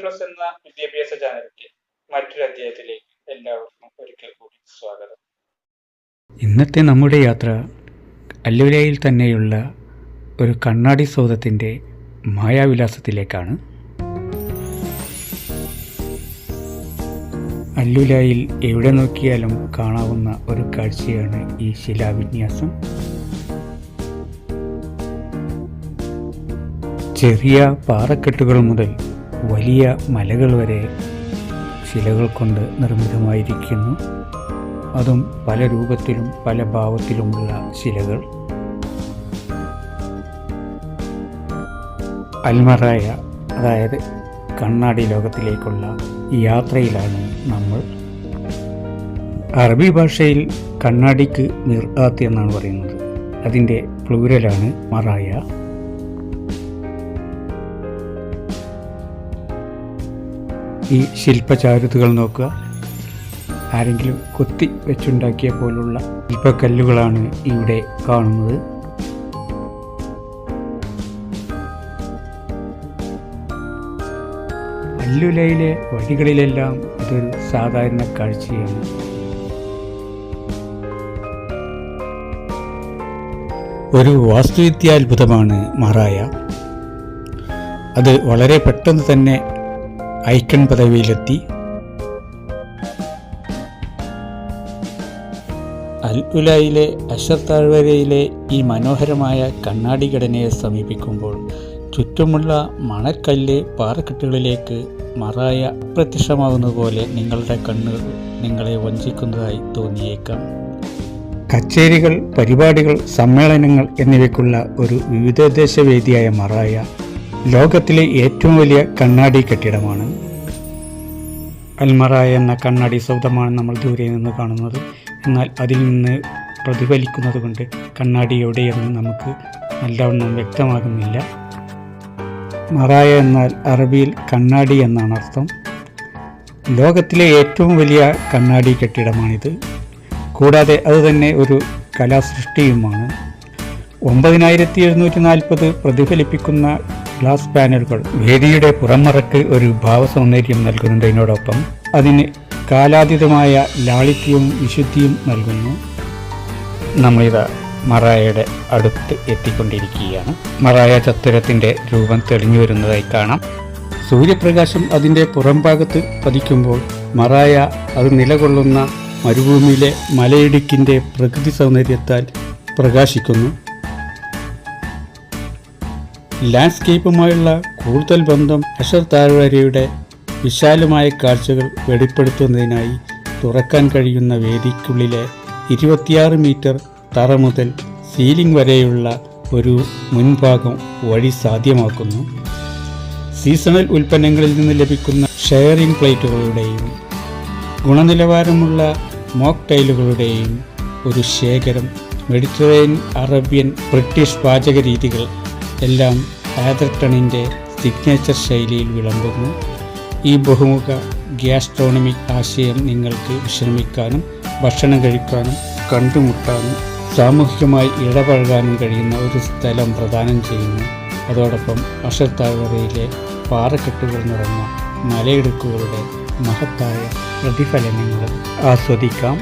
Plus എന്ന വിദ്യാഭ്യാസ ചാനലിന്റെ മറ്റൊരു അധ്യായത്തിലേക്ക് എല്ലാവർക്കും ഒരിക്കൽ കൂടി സ്വാഗതം. ഇന്നത്തെ നമ്മുടെ യാത്ര അല്ലുലയിൽ തന്നെയുള്ള ഒരു കണ്ണാടി സൗധത്തിന്റെ മായാവിലാസത്തിലേക്കാണ്. അല്ലുലായിൽ എവിടെ നോക്കിയാലും കാണാവുന്ന ഒരു കാഴ്ചയാണ് ഈ ശിലാവിന്യാസം. ചെറിയ പാറക്കെട്ടുകൾ മുതൽ വലിയ മലകൾ വരെ ശിലകൾ കൊണ്ട് നിർമ്മിതമായിരിക്കുന്നു. അതും പല രൂപത്തിലും പല ഭാവത്തിലുമുള്ള ശിലകൾ. അൽമറായ അതായത് കണ്ണാടി ലോകത്തിലേക്കുള്ള യാത്രയിലാണ് നമ്മൾ. അറബി ഭാഷയിൽ കണ്ണാടിക്ക് മിർആത്ത് എന്നാണ് പറയുന്നത്. അതിന്റെ പ്ലൂരലാണ് മറായ. ഈ ശില്പചാരുതകൾ നോക്കുക. ആരെങ്കിലും കൊത്തി വെച്ചുണ്ടാക്കിയ പോലുള്ള ശില്പക്കല്ലുകളാണ് ഇവിടെ കാണുന്നത്. കല്ലുലയിലെ വഴികളിലെല്ലാം ഇതൊരു സാധാരണ കാഴ്ചയാണ്. ഒരു വാസ്തുവിദ്യാത്ഭുതമാണ് മറായ അത് വളരെ പെട്ടെന്ന് തന്നെ ഐക്കൺ പദവിയിലെത്തി. അൽ ഉലായിലെ അഷർ താഴ്വരയിലെ ഈ മനോഹരമായ കണ്ണാടി ഘടനയെ സമീപിക്കുമ്പോൾ ചുറ്റുമുള്ള മണക്കല്ല് പാറക്കെട്ടുകളിലേക്ക് മറായ അപ്രത്യക്ഷമാകുന്നത് പോലെ നിങ്ങളുടെ കണ്ണുകൾ നിങ്ങളെ വഞ്ചിക്കുന്നതായി തോന്നിയേക്കാം. കച്ചേരികൾ പരിപാടികൾ സമ്മേളനങ്ങൾ എന്നിവയ്ക്കുള്ള ഒരു വിവിധോദ്ദേശ വേദിയായ മറായ ലോകത്തിലെ ഏറ്റവും വലിയ കണ്ണാടി കെട്ടിടമാണ്. അൽമറ എന്ന കണ്ണാടി സൗധമാണ് നമ്മൾ ദൂരെ നിന്ന് കാണുന്നത്. എന്നാൽ അതിൽ നിന്ന് പ്രതിഫലിക്കുന്നത് കൊണ്ട് കണ്ണാടി എവിടെയെന്ന് നമുക്ക് നല്ലവണ്ണം വ്യക്തമാകുന്നില്ല. മറായ എന്നാൽ അറബിയിൽ കണ്ണാടി എന്നാണ് അർത്ഥം. ലോകത്തിലെ ഏറ്റവും വലിയ കണ്ണാടി കെട്ടിടമാണിത്. കൂടാതെ അതുതന്നെ ഒരു കലാസൃഷ്ടിയുമാണ്. ഒമ്പതിനായിരത്തി എഴുന്നൂറ്റി നാൽപ്പത് പ്രതിഫലിപ്പിക്കുന്ന ഗ്ലാസ് പാനലുകൾ വേദിയുടെ പുറമറക്ക് ഒരു ഭാവസൗന്ദര്യം നൽകുന്നതിനോടൊപ്പം അതിന് കാലാതീതമായ ലാളിത്യവും വിശുദ്ധിയും നൽകുന്നു. നമ്മളിത് മറായയുടെ അടുത്ത് എത്തിക്കൊണ്ടിരിക്കുകയാണ്. മറായ ചത്തുരത്തിന്റെ രൂപം തെളിഞ്ഞു വരുന്നതായി കാണാം. സൂര്യപ്രകാശം അതിന്റെ പുറംഭാഗത്ത് പതിക്കുമ്പോൾ മറായ അത് നിലകൊള്ളുന്ന മരുഭൂമിയിലെ മലയിടുക്കിന്റെ പ്രകൃതി സൗന്ദര്യത്താൽ പ്രകാശിക്കുന്നു. ലാൻഡ്സ്കേപ്പുമായുള്ള കൂടുതൽ ബന്ധം അഷർ താഴ്വരയുടെ വിശാലമായ കാഴ്ചകൾ വെളിപ്പെടുത്തുന്നതിനായി തുറക്കാൻ കഴിയുന്ന വേദിക്കുള്ളിലെ ഇരുപത്തിയാറ് മീറ്റർ തറ മുതൽ സീലിംഗ് വരെയുള്ള ഒരു മുൻഭാഗം വഴി സാധ്യമാക്കുന്നു. സീസണൽ ഉൽപ്പന്നങ്ങളിൽ നിന്ന് ലഭിക്കുന്ന ഷെയറിംഗ് പ്ലേറ്റുകളുടെയും ഗുണനിലവാരമുള്ള മോക്ക് ടൈലുകളുടെയും ഒരു ശേഖരം മെഡിറ്ററേനിയൻ അറേബ്യൻ ബ്രിട്ടീഷ് പാചക രീതികൾ എല്ലാം ആദർട്ടണിന്റെ സിഗ്നേച്ചർ ശൈലിയിൽ വിളമ്പുന്നു. ഈ ബഹുമുഖ ഗ്യാസ്ട്രോണമിക് ആശയം നിങ്ങൾക്ക് വിശ്രമിക്കാനും ഭക്ഷണം കഴിക്കാനും കണ്ടുമുട്ടാനും സാമൂഹികമായി ഇടപഴകാനും കഴിയുന്ന ഒരു സ്ഥലം പ്രദാനം ചെയ്യുന്നു. അതോടൊപ്പം അഷർ താഴ്വരയിലെ പാറക്കെട്ടുകൾ നിറഞ്ഞ മലയിടുക്കുകളുടെ മഹത്തായ പ്രതിഫലനങ്ങൾ ആസ്വദിക്കാം.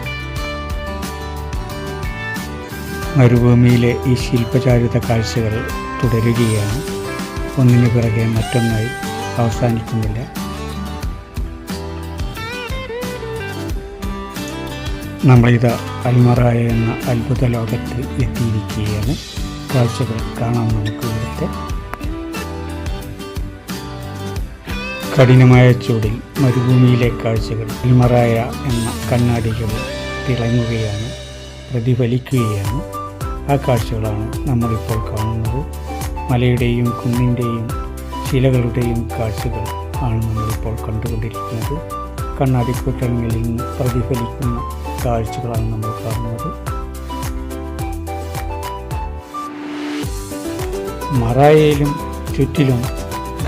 മരുഭൂമിയിലെ ഈ ശില്പചാരിത കാഴ്ചകൾ തുടരുകയാണ്. ഒന്നിനു പിറകെ മറ്റൊന്നായി അവസാനിക്കുന്നില്ല. നമ്മളിത് അൽമറായ എന്ന അത്ഭുത ലോകത്ത് എത്തിയിരിക്കുകയാണ്. കാഴ്ചകൾ കാണാൻ നമുക്ക് ഇവിടുത്തെ കഠിനമായ ചൂടിൽ മരുഭൂമിയിലെ കാഴ്ചകൾ അൽമറായ എന്ന കണ്ണാടികൾ തിളങ്ങുകയാണ് പ്രതിഫലിക്കുകയാണ്. ആ കാഴ്ചകളാണ് നമ്മളിപ്പോൾ കാണുന്നത്. മലയുടെയും കുന്നിന്റെയും ശിലകളുടെയും കാഴ്ചകൾ ആണ് നമ്മളിപ്പോൾ കണ്ടുകൊണ്ടിരിക്കുന്നത്. കണ്ണാടിക്കുട്ടങ്ങളിൽ നിന്ന് പ്രതിഫലിക്കുന്ന കാഴ്ചകളാണ് നമ്മൾ കാണുന്നത്. മറായയിലും ചുറ്റിലും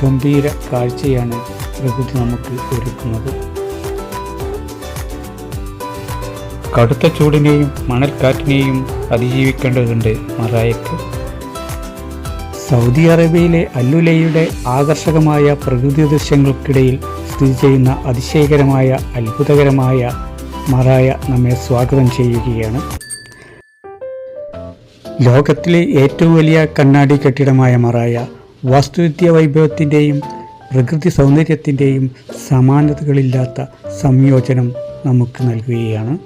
ഗംഭീര കാഴ്ചയാണ് പ്രകൃതി നമുക്ക് ഒരുക്കുന്നത്. കടുത്ത ചൂടിനെയും മണൽക്കാറ്റിനെയും അതിജീവിക്കേണ്ടതുണ്ട് മറായക്ക് സൗദി അറേബ്യയിലെ അല്ലുലയുടെ ആകർഷകമായ പ്രകൃതി ദൃശ്യങ്ങൾക്കിടയിൽ സ്ഥിതി ചെയ്യുന്ന അതിശയകരമായ അത്ഭുതകരമായ മറായ നമ്മെ സ്വാഗതം ചെയ്യുകയാണ്. ലോകത്തിലെ ഏറ്റവും വലിയ കണ്ണാടി കെട്ടിടമായ മറായ വാസ്തുവിദ്യ വൈഭവത്തിന്റെയും പ്രകൃതി സൗന്ദര്യത്തിന്റെയും സമാനതകളില്ലാത്ത സംയോജനം നമുക്ക് നൽകുകയാണ്.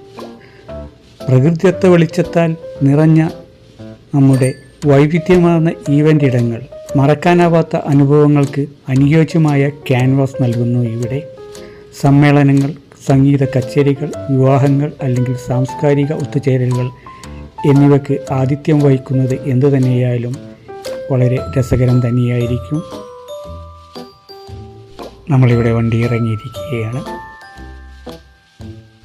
പ്രകൃതിദത്ത വെളിച്ചത്താൽ നിറഞ്ഞ നമ്മുടെ വൈവിധ്യമാർന്ന ഈവന്റ് ഇടങ്ങൾ മറക്കാനാവാത്ത അനുഭവങ്ങൾക്ക് അനുയോജ്യമായ ക്യാൻവാസ് നൽകുന്നു ഇവിടെ. സമ്മേളനങ്ങൾ സംഗീത കച്ചേരികൾ വിവാഹങ്ങൾ അല്ലെങ്കിൽ സാംസ്കാരിക ഒത്തുചേരലുകൾ എന്നിവയ്ക്ക് ആതിഥ്യം വഹിക്കുന്നത് എന്തു തന്നെയായാലും വളരെ രസകരം തന്നെയായിരിക്കും. നമ്മളിവിടെ വണ്ടി ഇറങ്ങിയിരിക്കുകയാണ്.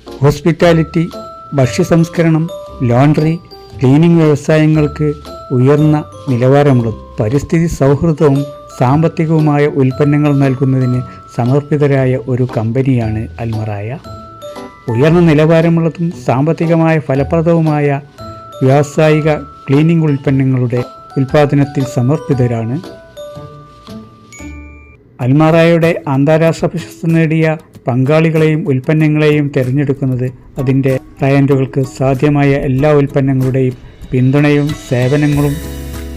ഹോസ്പിറ്റാലിറ്റി ഭക്ഷ്യസംസ്കരണം ലോണ്ടറി ക്ലീനിംഗ് വ്യവസായങ്ങൾക്ക് ഉയർന്ന നിലവാരമുള്ളതും പരിസ്ഥിതി സൗഹൃദവും സാമ്പത്തികവുമായ ഉൽപ്പന്നങ്ങൾ നൽകുന്നതിന് സമർപ്പിതരായ ഒരു കമ്പനിയാണ് അൽമറായ. ഉയർന്ന നിലവാരമുള്ളതും സാമ്പത്തികമായ ഫലപ്രദവുമായ വ്യാവസായിക ക്ലീനിംഗ് ഉൽപ്പന്നങ്ങളുടെ ഉൽപ്പാദനത്തിൽ സമർപ്പിതരാണ്. അൽമാറായുടെ അന്താരാഷ്ട്ര പ്രശസ്തി നേടിയ പങ്കാളികളെയും ഉൽപ്പന്നങ്ങളെയും തിരഞ്ഞെടുക്കുന്നത് അതിന്റെ ക്ലയന്റുകൾക്ക് സാധ്യമായ എല്ലാ ഉൽപ്പന്നങ്ങളുടെയും പിന്തുണയും സേവനങ്ങളും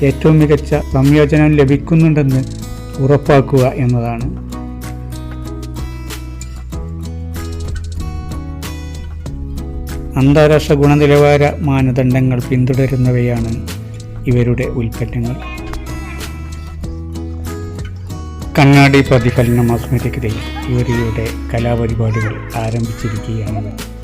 ഏറ്റവും മികച്ച സംയോജനം ലഭിക്കുന്നുണ്ടെന്ന് ഉറപ്പാക്കുക എന്നതാണ്. അന്താരാഷ്ട്ര ഗുണനിലവാര മാനദണ്ഡങ്ങൾ പിന്തുടരുന്നവയാണ് ഇവരുടെ ഉൽപ്പന്നങ്ങൾ. കണ്ണാടി പ്രതിഫലന മാസ്മരികതയിൽ ഇവരുടെ കലാപരിപാടികൾ ആരംഭിച്ചിരിക്കുകയാണ്.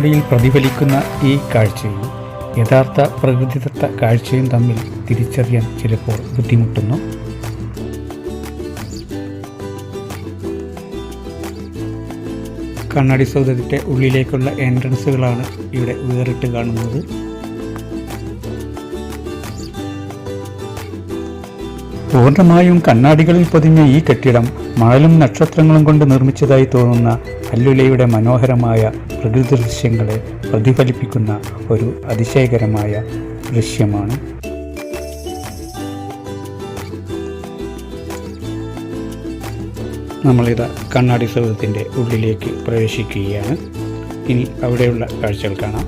കണ്ണാടിയിൽ പ്രതിഫലിക്കുന്ന ഈ കാഴ്ചയും യഥാർത്ഥ പ്രകൃതിദത്ത കാഴ്ചയും തമ്മിൽ തിരിച്ചറിയാൻ ചിലപ്പോൾ ബുദ്ധിമുട്ടുന്നു. കണ്ണാടി സൗധത്തിന്റെ ഉള്ളിലേക്കുള്ള എൻട്രൻസുകളാണ് ഇവിടെ വേറിട്ട് കാണുന്നത്. പൂർണമായും കണ്ണാടികളിൽ പൊതിഞ്ഞ ഈ കെട്ടിടം മഴലും നക്ഷത്രങ്ങളും കൊണ്ട് നിർമ്മിച്ചതായി തോന്നുന്ന അല്ലുലയുടെ മനോഹരമായ പ്രകൃതി ദൃശ്യങ്ങളെ പ്രതിഫലിപ്പിക്കുന്ന ഒരു അതിശയകരമായ ദൃശ്യമാണ്. നമ്മളിത് കണ്ണാടി സൗധത്തിന്റെ ഉള്ളിലേക്ക് പ്രവേശിക്കുകയാണ്. ഇനി അവിടെയുള്ള കാഴ്ചകൾ കാണാം.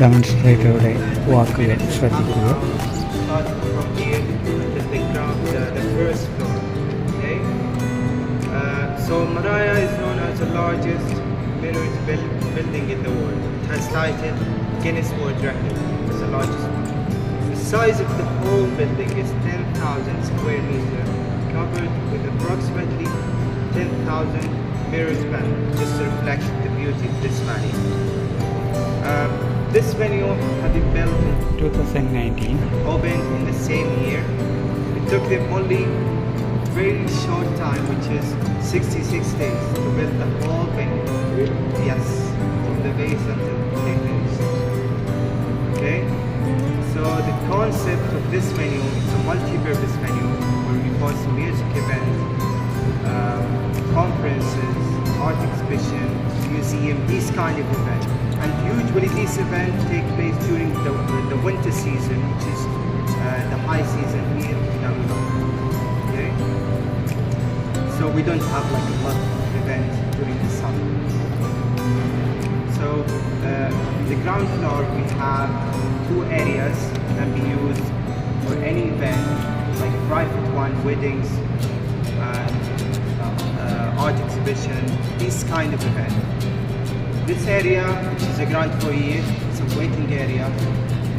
ഡെമോൺസ്ട്രേറ്ററുടെ വാക്കുകൾ ശ്രദ്ധിക്കുക. So Maraya is known as the largest Menorite build, building in the world. It has title Guinness World Record. It's the largest one. The size of the whole building is 10,000 square meters, covered with approximately 10,000 mirrors panels, just to reflect the beauty of this valley. Um, this venue had been built in 2019, opened in the same year. It took them only very short time, which is 66 days, to build the whole venue. Yes, from the base until they finished. Okay? So the concept of this venue is a multi-purpose venue where we host music events, um, conferences, art exhibition, museum, these kind of events. And usually these events take place during the, the, the winter season, which is uh, the high season here in Abu? So we don't have like a lot of events during the summer. So uh, the ground floor we have two areas that can be used for any event, like private one, weddings, and uh, art exhibition, this kind of event. This area, which is a ground foyer, it's a waiting area,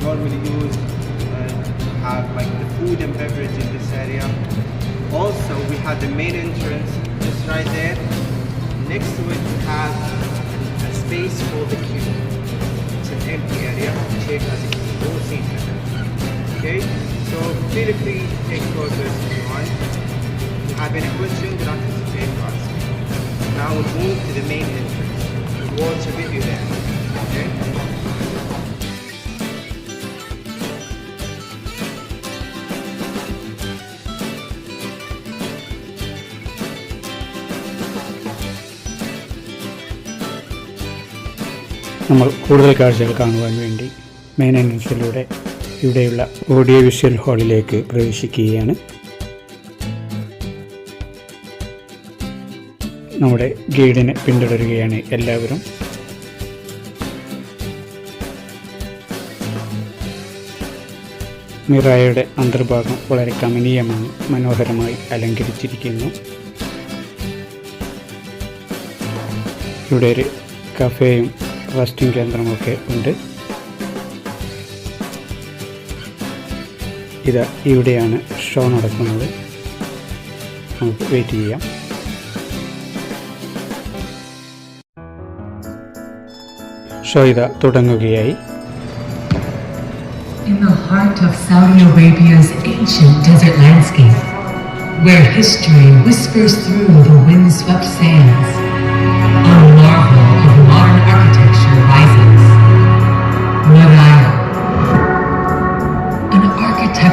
normally used uh, to have like the food and beverage in this area. Also, we have the main entrance just right there. Next to it, we have a space for the queue. It's an empty area, shaped as a queue. In. Okay, so feel free to take photos if you want. If you have any questions, don't hesitate to ask. Now we'll move to the main entrance. Watch a video there. Okay? നമ്മൾ കൂടുതൽ കാഴ്ചകൾ കാണുവാൻ വേണ്ടി main എൻട്രൻസിലൂടെ ഇവിടെയുള്ള audio visual ഹാളിലേക്ക് പ്രവേശിക്കുകയാണ്. നമ്മുടെ ഗൈഡിനെ പിന്തുടരുകയാണ് എല്ലാവരും. മിറായയുടെ അന്തർഭാഗം വളരെ കമനീയമാണ് മനോഹരമായി അലങ്കരിച്ചിരിക്കുന്നു. ഇവിടെ ഒരു കഫേയും റെസ്റ്റിംഗ് കേന്ദ്രമൊക്കെ ഉണ്ട് ഇത് ഇവിടെയാണ് ഷോ നടക്കുന്നത് നമുക്ക് വെയിറ്റ് ചെയ്യാം ഷോ ഇതാ തുടങ്ങുകയായി In the heart of Saudi Arabia's ancient desert landscape, where history whispers through the windswept sands, a marvel of modern architecture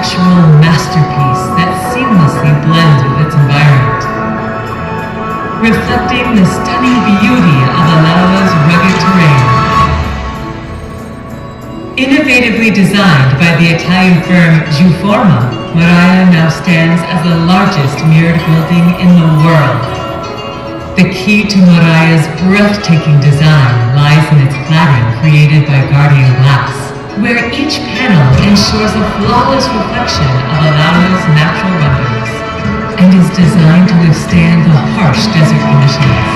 architectural masterpiece that seamlessly blends with its environment, reflecting the stunning beauty of Alaua's rugged terrain. Innovatively designed by the Italian firm Giuforma, Muraya now stands as the largest mirrored building in the world. The key to Muraya's breathtaking design lies in its cladding created by Guardian Glass, where each panel ensures a flawless reflection of Alaua's natural wonders and is designed to withstand the harsh desert conditions.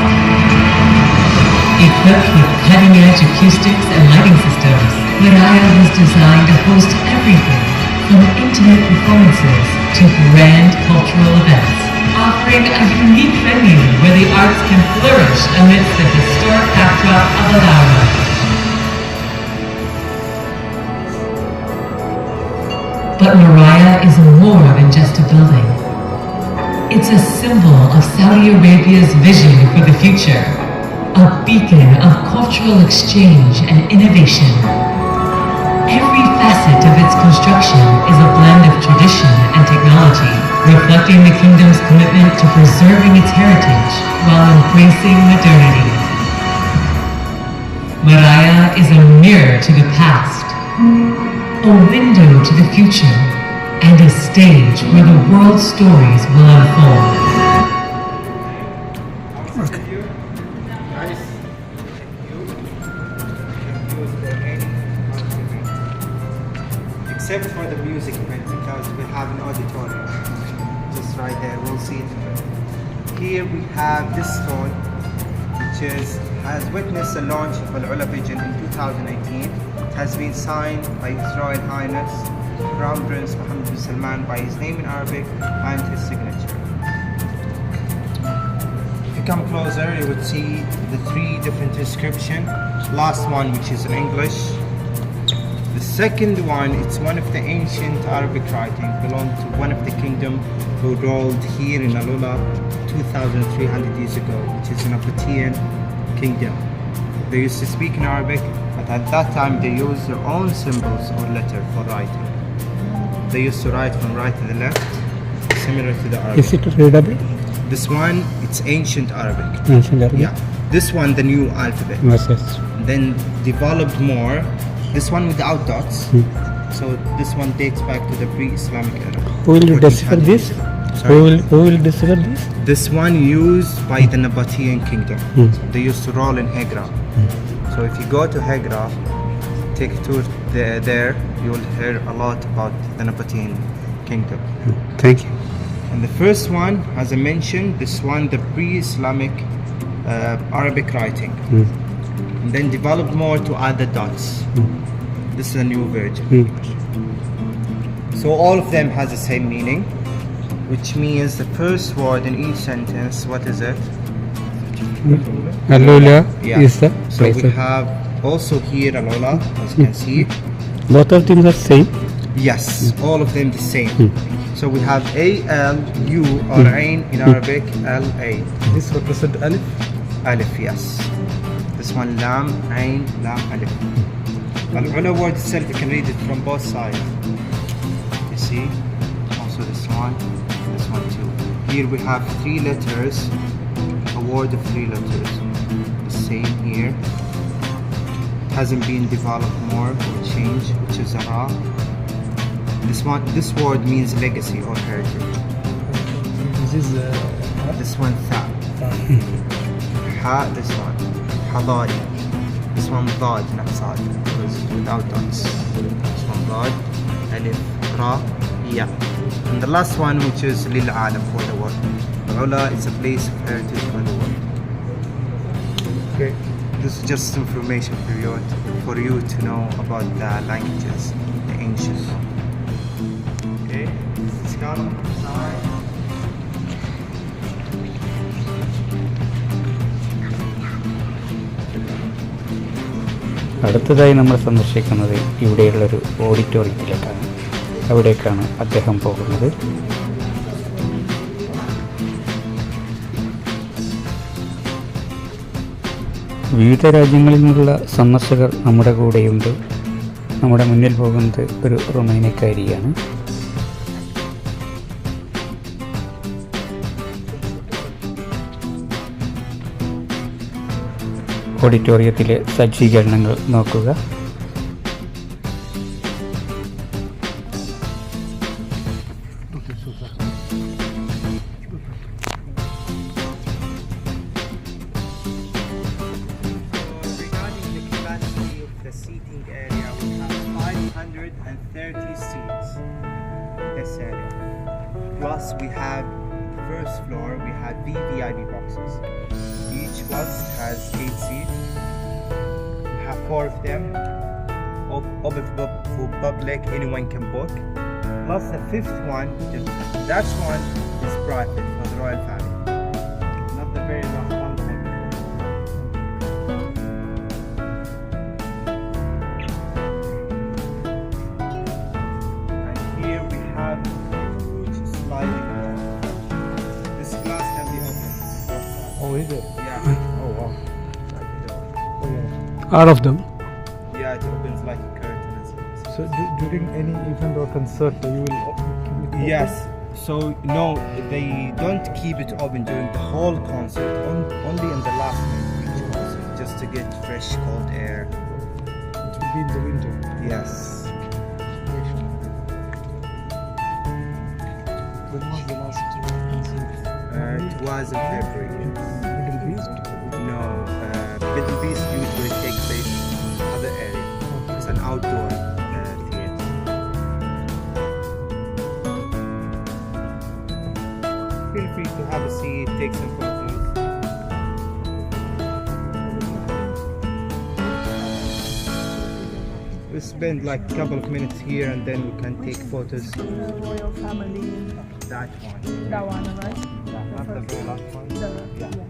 Equipped with cutting-edge acoustics and lighting systems, Miraya was designed to host everything from intimate performances to grand cultural events, offering a unique venue where the arts can flourish amidst the historic backdrop of Alaura. But Miraya is more than just a building. It's a symbol of Saudi Arabia's vision for the future, a beacon of cultural exchange and innovation. Every facet of its construction is a blend of tradition and technology, reflecting the kingdom's commitment to preserving its heritage while embracing modernity. Maraya is a mirror to the past, a window to the future, and a stage where the world's stories will unfold. Except for the music event because we have an auditorium. Just right there, we'll see it. Here we have this stone, which has witnessed the launch of Al Ula Vision in 2018. Has been signed by His Royal Highness Crown Prince Mohammed bin Salman by his name in Arabic and his signature. If you come closer, you would see the three different inscription. Last one, which is in English. The second one, it's one of the ancient Arabic writing, belonged to one of the kingdom who ruled here in Alula 2,300 years ago, which is an Nabatean kingdom. They used to speak in Arabic, at that time they used their own symbols or letter for writing. They used to write from right to the left, similar to the Arabic. Is it readable? This one, it's ancient Arabic. Ancient Arabic? Yeah. This one, the new alphabet. Yes, yes. Then developed more. This one without dots. Hmm. So this one dates back to the pre-Islamic era. Who will decipher this? ago. Who will, who will decipher this? This one used by the Nabatean kingdom. Hmm. They used to roll in Hegra. So if you go to Hegra, take a tour there, there, you will hear a lot about the Nabatean kingdom. Thank you. And the first one, as I mentioned, this one, the pre-Islamic uh, Arabic writing. Hmm. And then developed more to add the dots. This is a new version. Hmm. So all of them has the same meaning, which means the first word in each sentence, what is it? Mm-hmm. Alula Yeah. is the So place. we of- have also here Alola, as you can mm. see. Both of them are same. Yes, mm. all of them the same. Hmm. So we have A L U or mm. Ain in Arabic, L A. This represent alif. Alif, yes. This one Lam, Ain, Lam, Alif. Al-Ula word itself, you can read it from both sides. You see? Also this one, this one too. Here we have three letters, word of three letters. The same here. Hasn't been developed more or changed, which is a Ra. This one, this word means legacy or heritage. This is uh, This one Tha. Ha, this one. Hadari. This one Dad, not Sad. Because without dots. This one Dad. Alif, Ra, Ya. And the last one, which is Lil Alam for the world. Ula is a place of heritage for the world. Okay. This is just information for you, for you to know about the languages, the ancient. Okay? Scala, sorry. അടുത്തതായി നമ്മൾ സന്ദർശിക്കുന്നത് ഇവിടെയുള്ളൊരു ഓഡിറ്റോറിയത്തിലേക്കാണ് അവിടേക്കാണ് അദ്ദേഹം പോകുന്നത് വിവിധ രാജ്യങ്ങളിൽ നിന്നുള്ള സന്ദർശകർ നമ്മുടെ കൂടെയുണ്ട്. നമ്മുടെ മുന്നിൽ പോകുന്നത് ഒരു റൊമേനിയക്കാരിയാണ്. ഓഡിറ്റോറിയത്തിലെ സജ്ജീകരണങ്ങൾ നോക്കുക. Plus, we have first floor, we have VVIP boxes. Each box has eight seats. We have four of them. Op- Open for for public, anyone can book. Plus, the fifth one, the- that one is private for the royal family. Yeah. Oh wow. Like a door. All of them. Yeah, it opens like a curtain. as well. So du- during any event or concert, you will keep it open? Yes. So no, they don't keep it open during the whole concert. On, only in the last minute of each concert, just to get fresh, cold air. It will be in the winter. Yes. When was the last concert? Uh, it was in February. Middle East? No, uh, Middle East usually take place in other area. It's an outdoor uh, theater. Feel free to have a seat, take some photos. We spend like a couple of minutes here and then we can take photos. royal family, That one. that one, right? Not the very last one. The, Yeah.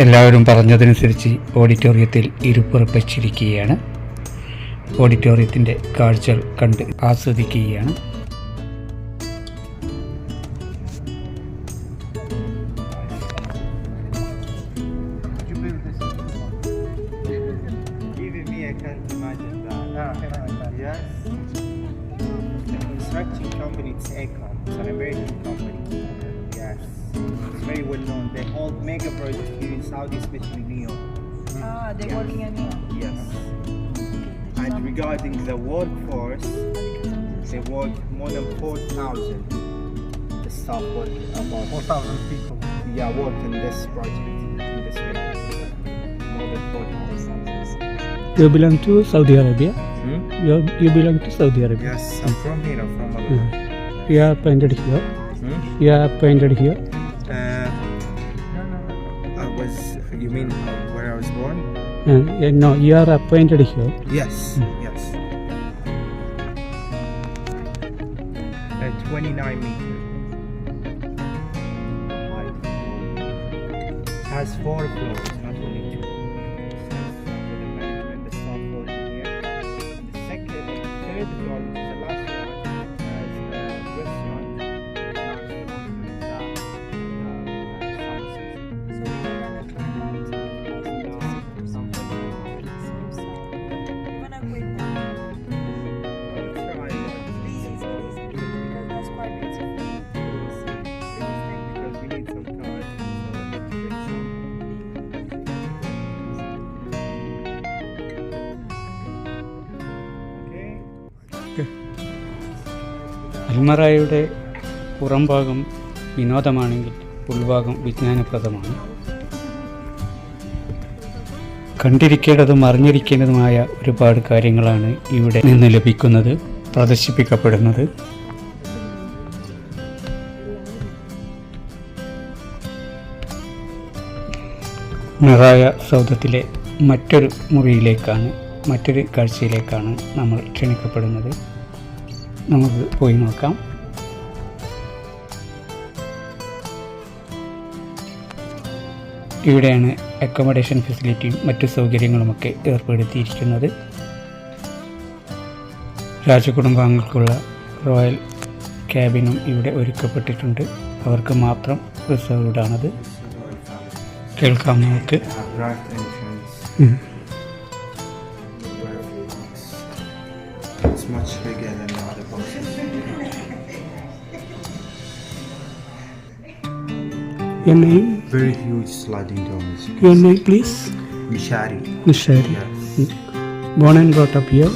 എല്ലാവരും പറഞ്ഞതനുസരിച്ച് ഓഡിറ്റോറിയത്തിൽ ഇരുപ്പുറപ്പിച്ചിരിക്കുകയാണ്. ഓഡിറ്റോറിയത്തിന്റെ കാഴ്ചകൾ കണ്ട് ആസ്വദിക്കുകയാണ്. Here in Saudi, especially NEO. Ah, they're working on you. Yes. And regarding the workforce, they work more than 4,000. The staff work about 4,000 people. yeah, work in this project, in this building. More than 4,000. You belong to Saudi Arabia? Hmm? You, you belong to Saudi Arabia? Yes, I'm from here, I'm from Hmm. Malaysia. You are painted here? Hmm? You are painted here? You mean where I was born? Uh, yeah, no, you are appointed here. Yes, yes. Uh, 29 meters. Has four floors, not only അൽമറായുടെ പുറംഭാഗം വിനോദമാണെങ്കിൽ ഉൾഭാഗം വിജ്ഞാനപ്രദമാണ്. കണ്ടിരിക്കേണ്ടതും അറിഞ്ഞിരിക്കേണ്ടതുമായ ഒരുപാട് കാര്യങ്ങളാണ് ഇവിടെ നിന്ന് ലഭിക്കുന്നത് പ്രദർശിപ്പിക്കപ്പെടുന്നത്. നിറായ സൗദത്തിലെ മറ്റൊരു മുറിയിലേക്കാണ് മറ്റൊരു കാഴ്ചയിലേക്കാണ് നമ്മൾ ക്ഷണിക്കപ്പെടുന്നത്. നമുക്ക് പോയി നോക്കാം. ഇവിടെയാണ് അക്കോമഡേഷൻ ഫെസിലിറ്റിയും മറ്റു സൗകര്യങ്ങളുമൊക്കെ ഏർപ്പെടുത്തിയിരിക്കുന്നത്. രാജകുടുംബാംഗങ്ങൾക്കുള്ള റോയൽ ക്യാബിനും ഇവിടെ ഒരുക്കപ്പെട്ടിട്ടുണ്ട്. അവർക്ക് മാത്രം റിസർവ്ഡ് ആണത് കേൾക്കാം നമുക്ക്. Your name? Very huge sliding doors. Your name please? Mishari. Nishari. Yes. Born and brought up here?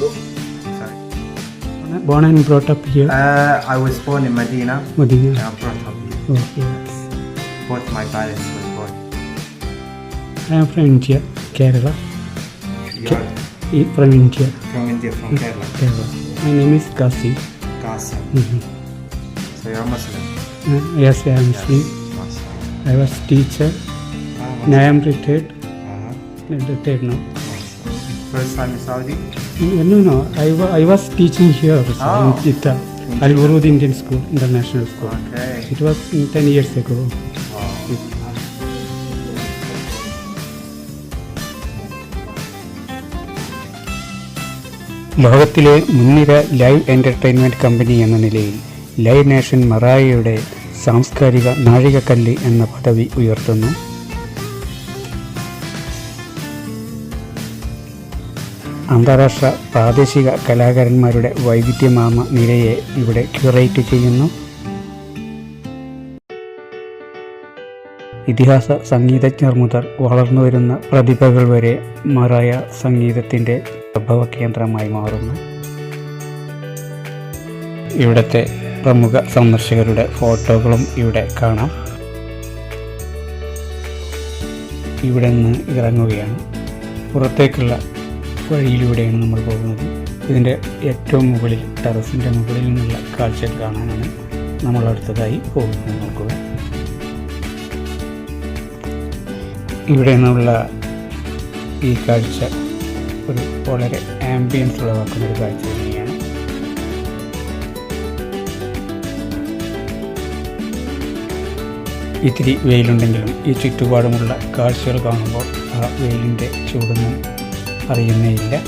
Sorry. Born and brought up here? Uh, I was born in Medina. Medina. and I'm brought up here. Oh, yes. Both my parents were born. I am from India, Kerala. You're From India, from India, from Kerala. Kerala. My name is Kasi. Qasim. Mhm. So you're Muslim. Uh, yes, I am Muslim. Muslim. I was teacher I am retired retired no എന്നോ I I was teaching here it Alburood Indian school international school it was ten years ago ലോകത്തിലെ മുൻനിര live entertainment company എന്ന നിലയിൽ live nation മറായയുടെ സാംസ്കാരിക നാഴികക്കല്ല് എന്ന പദവി ഉയർത്തുന്നു. അന്താരാഷ്ട്ര പ്രാദേശിക കലാകാരന്മാരുടെ വൈവിധ്യമാർന്ന നിരയെ ഇവിടെ ക്യൂറേറ്റ് ചെയ്യുന്നു. ഇതിഹാസ സംഗീതജ്ഞർ മുതൽ വളർന്നുവരുന്ന പ്രതിഭകൾ വരെ മറായ സംഗീതത്തിന്റെ പ്രഭവ കേന്ദ്രമായി മാറുന്നു. ഇവിടുത്തെ പ്രമുഖ സന്ദർശകരുടെ ഫോട്ടോകളും ഇവിടെ കാണാം. ഇവിടെ നിന്ന് ഇറങ്ങുകയാണ്. പുറത്തേക്കുള്ള വഴിയിലൂടെയാണ് നമ്മൾ പോകുന്നത്. ഇതിന്റെ ഏറ്റവും മുകളിൽ ടെറസിന്റെ മുകളിൽ നിന്നുള്ള കാഴ്ച കാണാനാണ് നമ്മൾ അടുത്തതായി പോകുന്നത്. നോക്കുക. ഇവിടെ നിന്നുള്ള ഈ കാഴ്ച ഒരു വളരെ ആംബിയൻസ് ഉളവാക്കുന്ന ഒരു കാഴ്ച ഇത്തിരി വെയിലുണ്ടെങ്കിലും ഈ ചുറ്റുപാടുമുള്ള കാഴ്ചകൾ കാണുമ്പോൾ ആ വെയിലിന്റെ ചൂടൊന്നും അറിയുന്നേയില്ല.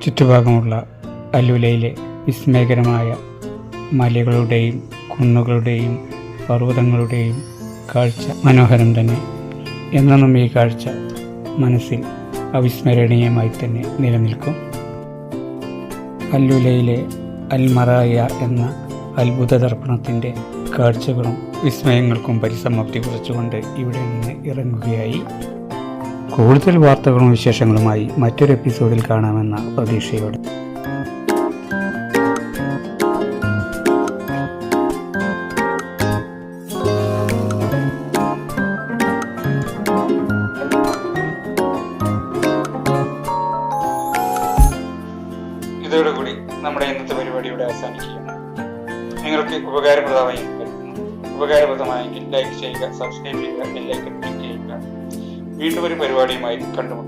ചുറ്റുഭാഗമുള്ള അലുലയിലെ വിസ്മയകരമായ മലകളുടെയും കുന്നുകളുടെയും പർവതങ്ങളുടെയും കാഴ്ച മനോഹരം തന്നെ. എന്നും ഈ കാഴ്ച മനസ്സിൽ അവിസ്മരണീയമായി തന്നെ നിലനിൽക്കും. അല്ലുലയിലെ അൽമറായ എന്ന അത്ഭുത ദർപ്പണത്തിന്റെ കാഴ്ചകളും വിസ്മയങ്ങൾക്കും പരിസമാപ്തി കുറിച്ചുകൊണ്ട് ഇവിടെ നിന്ന് ഇറങ്ങുകയായി. കൂടുതൽ വാർത്തകളും വിശേഷങ്ങളുമായി മറ്റൊരു എപ്പിസോഡിൽ കാണാമെന്ന പ്രതീക്ഷയോടെ. സബ്സ്ക്രൈബ് ചെയ്യുക ബെല്ലൈക്കൺ ക്ലിക്ക് ചെയ്യുക. വീണ്ടും ഒരു പരിപാടിയുമായി നന്ദി